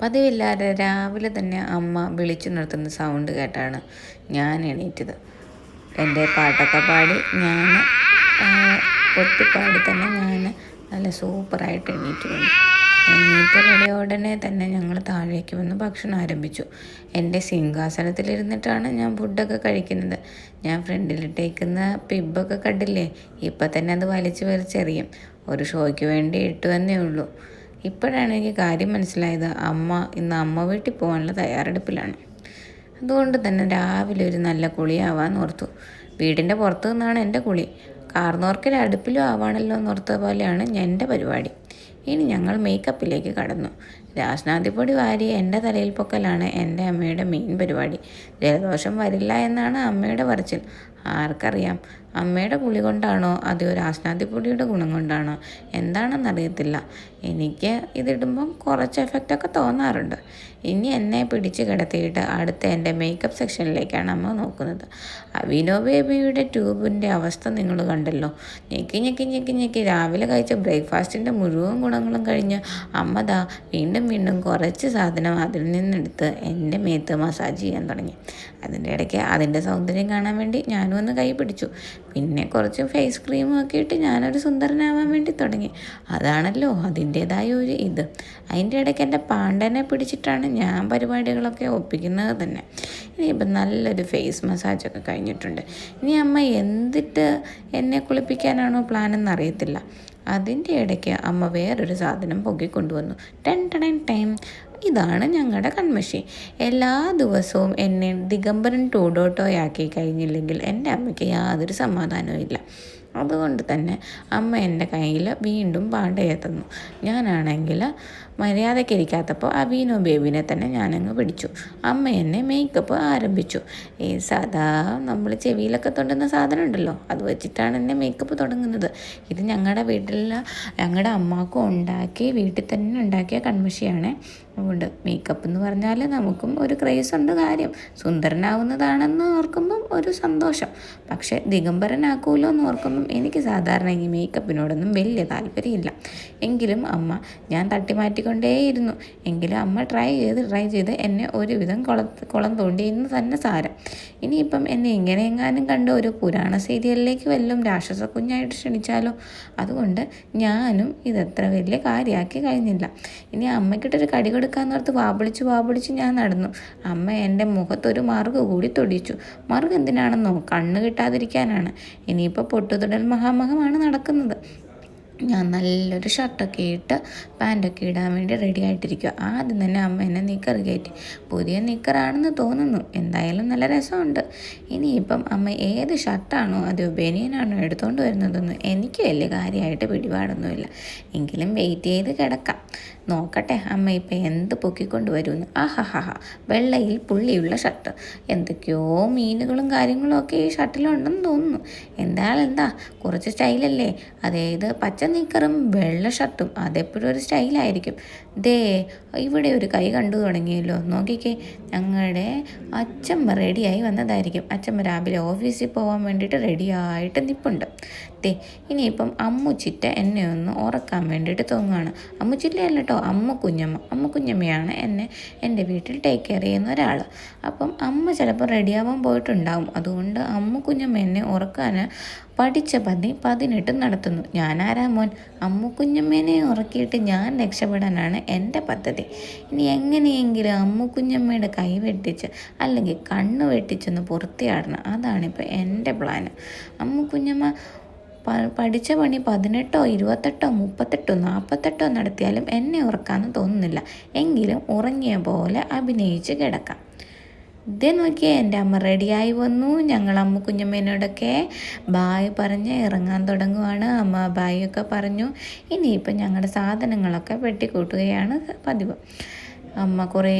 പതിവില്ലാതെ രാവിലെ തന്നെ അമ്മ വിളിച്ചു നിർത്തുന്ന സൗണ്ട് കേട്ടാണ് ഞാൻ എണീറ്റത്. എന്റെ പാട്ടൊക്കെ പാടി ഞാൻ പൊട്ടിപ്പാടി തന്നെ ഞാൻ നല്ല സൂപ്പറായിട്ട് എണീറ്റ് വന്നു എണീറ്റ ഉടനെ തന്നെ ഞങ്ങൾ താഴേക്ക് വന്ന് ഭക്ഷണം ആരംഭിച്ചു. എന്റെ സിംഹാസനത്തിലിരുന്നിട്ടാണ് ഞാൻ ഫുഡൊക്കെ കഴിക്കുന്നത്. ഞാൻ ഫ്രണ്ടിലിട്ടേക്കുന്ന പിബൊക്കെ കണ്ടില്ലേ? ഇപ്പം തന്നെ അത് വലിച്ചു വലിച്ചെറിയും. ഒരു ഷോയ്ക്ക് വേണ്ടി ഇട്ടു തന്നെ ഉള്ളൂ. ഇപ്പോഴാണ് എനിക്ക് കാര്യം മനസ്സിലായത് അമ്മ ഇന്ന് അമ്മ വീട്ടിൽ പോകാനുള്ള തയ്യാറെടുപ്പിലാണ്. അതുകൊണ്ട് തന്നെ രാവിലെ ഒരു നല്ല കുളിയാവാൻ ഓർത്തു. വീടിന്റെ പുറത്തു നിന്നാണ് എന്റെ കുളി. കാർന്നോർക്കിൽ അടുപ്പിലും ആവാണല്ലോ എന്നോർത്ത പോലെയാണ് എന്റെ പരിപാടി. ഇനി ഞങ്ങൾ മേക്കപ്പിലേക്ക് കടന്നു. രാഷ്നാദിപ്പൊടി വാരി എന്റെ തലയിൽ പൊക്കലാണ് എന്റെ അമ്മയുടെ മെയിൻ പരിപാടി. ജലദോഷം വരില്ല എന്നാണ് അമ്മയുടെ പറച്ചിൽ. ആർക്കറിയാം. അമ്മയുടെ പുളി കൊണ്ടാണോ? അതോ പൊടിയുടെ ഗുണം കൊണ്ടാണോ? എന്താണെന്നറിയത്തില്ല എനിക്ക് ഇതിടുമ്പം കുറച്ച് എഫക്റ്റൊക്കെ തോന്നാറുണ്ട്. ഇനി എന്നെ പിടിച്ച് കിടത്തിയിട്ട് അടുത്ത എന്റെ മേക്കപ്പ് സെക്ഷനിലേക്കാണ് അമ്മ നോക്കുന്നത്. അവിനോ ബേബിയുടെ ട്യൂബിന്റെ അവസ്ഥ നിങ്ങൾ കണ്ടല്ലോ. ഞെക്കി ഞെക്കി ഞെക്കി ഞെക്കി രാവിലെ കഴിച്ച ബ്രേക്ക്ഫാസ്റ്റിന്റെ മുഴുവൻ ഗുണങ്ങളും കഴിഞ്ഞ് അമ്മ ദാ വീണ്ടും വീണ്ടും കുറച്ച് സാധനം അതിൽ നിന്നെടുത്ത് എന്റെ മേത്ത് മസാജ് ചെയ്യാൻ തുടങ്ങി. അതിന്റെ ഇടയ്ക്ക് അതിന്റെ സൗന്ദര്യം കാണാൻ വേണ്ടി ഞാനും ഒന്ന് കൈ പിടിച്ചു. പിന്നെ കുറച്ച് ഫേസ് ക്രീമും ഒക്കെ ഇട്ട് ഞാനൊരു സുന്ദരനാവാൻ വേണ്ടി തുടങ്ങി. അതാണല്ലോ അതിന്റേതായ ഒരു ഇത്. അതിന്റെ ഇടയ്ക്ക് എന്റെ പാണ്ടനെ പിടിച്ചിട്ടാണ് ഞാൻ പരിപാടികളൊക്കെ ഒപ്പിക്കുന്നത് തന്നെ. ഇനിയിപ്പം നല്ലൊരു ഫേസ് മസാജൊക്കെ കഴിഞ്ഞിട്ടുണ്ട്. ഇനി അമ്മ എന്തിട്ട് എന്നെ കുളിപ്പിക്കാനാണോ പ്ലാൻ എന്നറിയത്തില്ല. അതിന്റെ ഇടയ്ക്ക് അമ്മ വേറൊരു സാധനം പൊക്കിക്കൊണ്ടുവന്നു. ടെൻ ടെൻ ടൈം ഇതാണ് ഞങ്ങളുടെ കൺമഷി. എല്ലാ ദിവസവും എന്നെ ദിഗംബരൻ ടൂഡോട്ടോയാക്കി കഴിഞ്ഞില്ലെങ്കിൽ എന്റെ അമ്മയ്ക്ക് യാതൊരു സമാധാനവും ഇല്ല. അതുകൊണ്ട് തന്നെ അമ്മ എന്റെ കയ്യിൽ വീണ്ടും പാണ്ടയെത്തുന്നു ഞാനാണെങ്കിൽ മര്യാദക്കിരിക്കാത്തപ്പോൾ അബീനോ ബേബിനെ തന്നെ ഞാനങ്ങ് പിടിച്ചു. അമ്മ എന്നെ മേക്കപ്പ് ആരംഭിച്ചു. ഈ സാധാ നമ്മൾ ചെവിയിലൊക്കെ തൊണ്ടുന്ന സാധനം ഉണ്ടല്ലോ അത് വെച്ചിട്ടാണ് എന്നെ മേക്കപ്പ് തുടങ്ങുന്നത്. ഇത് ഞങ്ങളുടെ വീട്ടിലുള്ള ഞങ്ങളുടെ അമ്മാക്കും ഉണ്ടാക്കി വീട്ടിൽ തന്നെ ഉണ്ടാക്കിയ കൺമഷിയാണ്. അതുകൊണ്ട് മേക്കപ്പ് എന്ന് പറഞ്ഞാൽ നമുക്കും ഒരു ക്രേസ് ഉണ്ട് കാര്യം. സുന്ദരനാവുന്നതാണെന്ന് ഓർക്കുമ്പം ഒരു സന്തോഷം. പക്ഷേ ദിഗംബരനാക്കുമല്ലോ എന്ന് ഓർക്കുമ്പം എനിക്ക് സാധാരണ ഈ മേക്കപ്പിനോടൊന്നും വലിയ താല്പര്യമില്ല. എങ്കിലും അമ്മ ഞാൻ തട്ടിമാറ്റിക്കൊണ്ടേയിരുന്നു. എങ്കിലും അമ്മ ട്രൈ ചെയ്ത് ട്രൈ ചെയ്ത് എന്നെ ഒരുവിധം കുള കുളം തോണ്ടിയെന്ന് തന്നെ സാരം. ഇനിയിപ്പം എന്നെ ഇങ്ങനെ എങ്ങാനും കണ്ട് ഒരു പുരാണ സീരിയലിലേക്ക് വല്ലതും രാക്ഷസ കുഞ്ഞായിട്ട് ക്ഷണിച്ചാലോ? അതുകൊണ്ട് ഞാനും ഇതത്ര വലിയ കാര്യമാക്കി കഴിഞ്ഞില്ല. ഇനി അമ്മയ്ക്കിട്ടൊരു കടി കൊടുക്കാന്നോർത്ത് വാപിളിച്ച് വാപിളിച്ച് ഞാൻ നടന്നു. അമ്മ എന്റെ മുഖത്തൊരു മറുക് കൂടി തൊടിച്ചു. മറുക് എന്തിനാണെന്നോ? കണ്ണ് കിട്ടാതിരിക്കാനാണ്. ഇനിയിപ്പോൾ പൊട്ടുതൊടൽ മഹാമഹമാണ് നടക്കുന്നത്. ഞാൻ നല്ലൊരു ഷർട്ടൊക്കെ ഇട്ട് പാന്റൊക്കെ ഇടാൻ വേണ്ടി റെഡി ആയിട്ടിരിക്കുക ആദ്യം തന്നെ അമ്മ എന്നെ നിക്കർ കയറ്റി. പുതിയ നിക്കറാണെന്ന് തോന്നുന്നു. എന്തായാലും നല്ല രസമുണ്ട്. ഇനിയിപ്പം അമ്മ ഏത് ഷർട്ടാണോ അതോ ബനിയനാണോ എടുത്തുകൊണ്ട് വരുന്നതെന്ന് എനിക്ക് വലിയ കാര്യമായിട്ട് പിടിപാടൊന്നുമില്ല. എങ്കിലും വെയിറ്റ് ചെയ്ത് കിടക്കാം. നോക്കട്ടെ അമ്മ ഇപ്പം എന്ത് പൊക്കിക്കൊണ്ട് വരുമെന്ന്. ആഹാഹാ വെള്ളയിൽ പുള്ളിയുള്ള ഷർട്ട്. എന്തൊക്കെയോ മീനുകളും കാര്യങ്ങളും ഒക്കെ ഈ ഷർട്ടിലുണ്ടെന്ന് തോന്നുന്നു. എന്തായാലും എന്താ കുറച്ച് സ്റ്റൈലല്ലേ? അതായത് പച്ച നിക്കറും വെള്ള ഷർട്ടും അതെപ്പോഴും ഒരു സ്റ്റൈലായിരിക്കും. ദേ ഇവിടെ ഒരു കൈ കണ്ടു തുടങ്ങിയല്ലോ. നോക്കിക്കേ ഞങ്ങളുടെ അച്ഛമ്മ റെഡിയായി വന്നതായിരിക്കും. അച്ഛമ്മ രാവിലെ ഓഫീസിൽ പോകാൻ വേണ്ടിയിട്ട് റെഡിയായിട്ട് നിപ്പുണ്ട്. ദേ ഇനിയിപ്പം അമ്മുച്ചിറ്റ എന്നെ ഒന്ന് ഉറക്കാൻ വേണ്ടിയിട്ട് തോന്നുകയാണ് അമ്മുച്ചിറ്റയല്ല കേട്ടോ അമ്മ കുഞ്ഞമ്മ അമ്മ കുഞ്ഞമ്മയാണ് എന്നെ എന്റെ വീട്ടിൽ ടേക്ക് കെയർ ചെയ്യുന്ന ഒരാൾ അപ്പം അമ്മ ചിലപ്പോൾ റെഡിയാവാൻ പോയിട്ടുണ്ടാവും. അതുകൊണ്ട് അമ്മ കുഞ്ഞമ്മ എന്നെ ഉറക്കാൻ പഠിച്ച പതി പതിനെട്ട് നടത്തുന്നു. ഞാനാരാ മോൻ? അമ്മു കുഞ്ഞമ്മേനെ ഉറക്കിയിട്ട് ഞാൻ രക്ഷപ്പെടാനാണ് എന്റെ പദ്ധതി. ഇനി എങ്ങനെയെങ്കിലും അമ്മു കുഞ്ഞമ്മയുടെ കൈ വെട്ടിച്ച് അല്ലെങ്കിൽ കണ്ണ് വെട്ടിച്ചൊന്ന് പുറത്തിയാടണം അതാണിപ്പോൾ എന്റെ പ്ലാൻ അമ്മു കുഞ്ഞമ്മ പഠിച്ച പണി പതിനെട്ടോ ഇരുപത്തെട്ടോ മുപ്പത്തെട്ടോ നാൽപ്പത്തെട്ടോ നടത്തിയാലും എന്നെ ഉറക്കാമെന്ന് തോന്നുന്നില്ല. എങ്കിലും ഉറങ്ങിയ പോലെ അഭിനയിച്ച് കിടക്കാം. ഇതേ നോക്കിയേ എന്റെ അമ്മ റെഡിയായി വന്നു. ഞങ്ങൾ അമ്മ കുഞ്ഞമ്മേനോടൊക്കെ ബായ് പറഞ്ഞ് ഇറങ്ങാൻ തുടങ്ങുവാണ്. അമ്മ ബായ് ഒക്കെ പറഞ്ഞു. ഇനിയിപ്പം ഞങ്ങളുടെ സാധനങ്ങളൊക്കെ വെട്ടിക്കൂട്ടുകയാണ് പതിവ്. അമ്മ കുറേ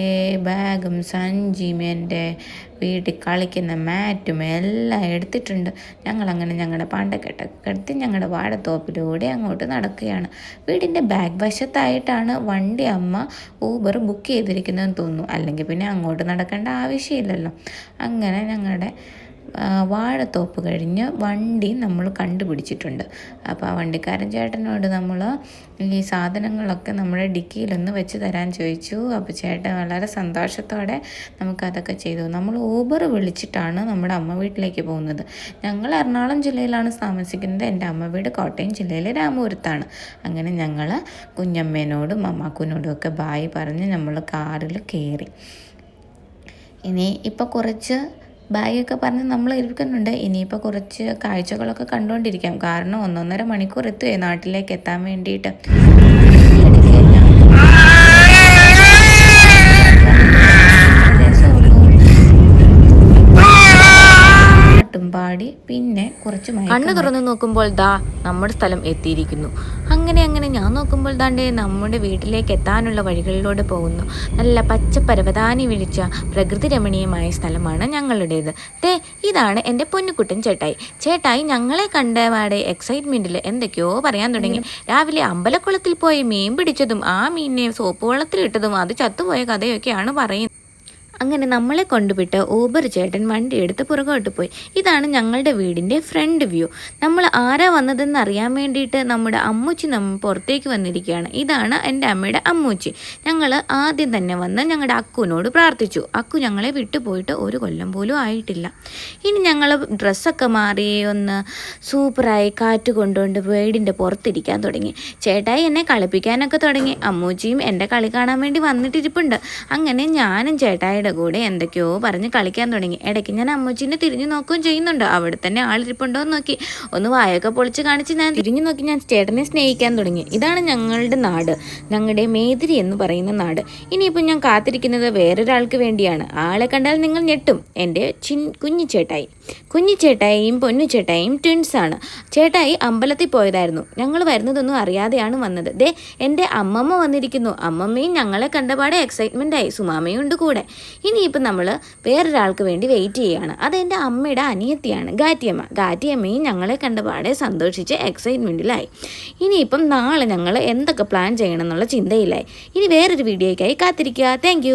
ബാഗും സഞ്ചിയും എന്റെ വീട്ടിൽ കളിക്കുന്ന മാറ്റും എല്ലാം എടുത്തിട്ടുണ്ട്. ഞങ്ങളങ്ങനെ ഞങ്ങളുടെ പണ്ടക്കെട്ടൊക്കെ എടുത്ത് ഞങ്ങളുടെ വാഴത്തോപ്പിലൂടെ അങ്ങോട്ട് നടക്കുകയാണ്. വീടിന്റെ ബാഗ് വശത്തായിട്ടാണ് വണ്ടി അമ്മ ഊബർ ബുക്ക് ചെയ്തിരിക്കുന്നതെന്ന് തോന്നുന്നു. അല്ലെങ്കിൽ പിന്നെ അങ്ങോട്ട് നടക്കേണ്ട ആവശ്യമില്ലല്ലോ. അങ്ങനെ ഞങ്ങളുടെ വാഴത്തോപ്പ് കഴിഞ്ഞ് വണ്ടി നമ്മൾ കണ്ടുപിടിച്ചിട്ടുണ്ട്. അപ്പോൾ ആ വണ്ടിക്കാരൻ ചേട്ടനോട് നമ്മൾ ഈ സാധനങ്ങളൊക്കെ നമ്മുടെ ഡിക്കിയിലൊന്ന് വെച്ച് തരാൻ ചോദിച്ചു. അപ്പോൾ ചേട്ടൻ വളരെ സന്തോഷത്തോടെ നമുക്കതൊക്കെ ചെയ്തു. നമ്മൾ ഊബർ വിളിച്ചിട്ടാണ് നമ്മുടെ അമ്മ വീട്ടിലേക്ക് പോകുന്നത്. ഞങ്ങൾ എറണാകുളം ജില്ലയിലാണ് താമസിക്കുന്നത്. എന്റെ അമ്മ വീട് കോട്ടയം ജില്ലയിലെ രാമപുരത്താണ് അങ്ങനെ ഞങ്ങൾ കുഞ്ഞമ്മേനോടും മമ്മാക്കുനോടും ഒക്കെ ബായി പറഞ്ഞ് നമ്മൾ കാറിൽ കയറി. ഇനി ഇപ്പോൾ കുറച്ച് ബാഗൊക്കെ പറഞ്ഞ് നമ്മൾ ഇരിക്കുന്നുണ്ട്. ഇനിയിപ്പോൾ കുറച്ച് കാഴ്ചകളൊക്കെ കണ്ടുകൊണ്ടിരിക്കാം കാരണം ഒന്നൊന്നര മണിക്കൂർ എത്തുകയെ നാട്ടിലേക്ക് എത്താൻ വേണ്ടിയിട്ട്. പാടി പിന്നെ കുറച്ച് കണ്ണ് തുറന്നു നോക്കുമ്പോൾ ദാ നമ്മുടെ സ്ഥലം എത്തിയിരിക്കുന്നു. അങ്ങനെ അങ്ങനെ ഞാൻ നോക്കുമ്പോൾ ദാണ്ടേ നമ്മുടെ വീട്ടിലേക്ക് എത്താനുള്ള വഴികളിലൂടെ പോകുന്നു. നല്ല പച്ച പരവതാനി വിളിച്ച പ്രകൃതി രമണീയമായ സ്ഥലമാണ് ഞങ്ങളുടേത്. തേ ഇതാണ് എന്റെ പൊന്നുകുട്ടൻ ചേട്ടായി. ചേട്ടായി ഞങ്ങളെ കണ്ടവാടെ എക്സൈറ്റ്മെന്റിൽ എന്തൊക്കെയോ പറയാൻ തുടങ്ങി. രാവിലെ അമ്പലക്കുളത്തിൽ പോയി മീൻ പിടിച്ചതും ആ മീനിനെ സോപ്പ് വെള്ളത്തിലിട്ടതും അത് ചത്തുപോയ കഥയൊക്കെയാണ് പറയുന്നത്. അങ്ങനെ നമ്മളെ കൊണ്ടുവിട്ട് ഊബർ ചേട്ടൻ വണ്ടി എടുത്ത് പുറകോട്ട് പോയി. ഇതാണ് ഞങ്ങളുടെ വീടിന്റെ ഫ്രണ്ട് വ്യൂ. നമ്മൾ ആരാ വന്നതെന്ന് അറിയാൻ വേണ്ടിയിട്ട് നമ്മുടെ അമ്മൂച്ചി നമ്മൾ പുറത്തേക്ക് വന്നിരിക്കുകയാണ്. ഇതാണ് എന്റെ അമ്മയുടെ അമ്മൂച്ചി. ഞങ്ങൾ ആദ്യം തന്നെ വന്ന് ഞങ്ങളുടെ അക്കുവിനോട് പ്രാർത്ഥിച്ചു. അക്കു ഞങ്ങളെ വിട്ടുപോയിട്ട് ഒരു കൊല്ലം പോലും ആയിട്ടില്ല. ഇനി ഞങ്ങൾ ഡ്രസ്സൊക്കെ മാറി ഒന്ന് സൂപ്പറായി കാറ്റ് കൊണ്ടുകൊണ്ട് വീടിന്റെ പുറത്തിരിക്കാൻ തുടങ്ങി. ചേട്ടായി എന്നെ കളിപ്പിക്കാനൊക്കെ തുടങ്ങി. അമ്മൂച്ചിയും എന്റെ കളി കാണാൻ വേണ്ടി വന്നിട്ടിരിപ്പുണ്ട്. അങ്ങനെ ഞാനും ചേട്ടായിയുടെ കൂടെ എന്തൊക്കെയോ പറഞ്ഞ് കളിക്കാൻ തുടങ്ങി. ഇടയ്ക്ക് ഞാൻ അമ്മൂച്ചിനെ തിരിഞ്ഞു നോക്കുകയും ചെയ്യുന്നുണ്ട്. അവിടെ തന്നെ ആളിരിപ്പുണ്ടോ എന്ന് നോക്കി. ഒന്ന് വായൊക്കെ പൊളിച്ച് കാണിച്ച് ഞാൻ തിരിഞ്ഞു നോക്കി ഞാൻ ചേട്ടനെ സ്നേഹിക്കാൻ തുടങ്ങി. ഇതാണ് ഞങ്ങളുടെ നാട്. ഞങ്ങളുടെ മേതിരി എന്ന് പറയുന്ന നാട്. ഇനിയിപ്പോൾ ഞാൻ കാത്തിരിക്കുന്നത് വേറൊരാൾക്ക് വേണ്ടിയാണ്. ആളെ കണ്ടാൽ നിങ്ങൾ ഞെട്ടും. എന്റെ ചിൻ കുഞ്ഞു ചേട്ടായി. കുഞ്ഞു ചേട്ടായിയും പൊന്നു ചേട്ടായിയും ട്വിൻസ് ആണ്. ചേട്ടായി അമ്പലത്തിൽ പോയതായിരുന്നു. ഞങ്ങൾ വരുന്നതൊന്നും അറിയാതെയാണ് വന്നത്. ദേ എന്റെ അമ്മമ്മ വന്നിരിക്കുന്നു. അമ്മമ്മയും ഞങ്ങളെ കണ്ടപാടെ എക്സൈറ്റ്മെന്റായി സുമാമയും ഉണ്ട് കൂടെ. ഇനിയിപ്പം നമ്മൾ വേറൊരാൾക്ക് വേണ്ടി വെയിറ്റ് ചെയ്യുകയാണ് അത് എന്റെ അമ്മയുടെ അനിയത്തിയാണ്. ഗാറ്റിയമ്മ ഗാറ്റിയമ്മയും ഞങ്ങളെ കണ്ടപാടെ സന്തോഷിച്ച് എക്സൈറ്റ്മെന്റിലായി ഇനിയിപ്പം നാളെ ഞങ്ങൾ എന്തൊക്കെ പ്ലാൻ ചെയ്യണം എന്നുള്ള ചിന്തയിലായി. ഇനി വേറൊരു വീഡിയോയ്ക്കായി കാത്തിരിക്കുക. താങ്ക്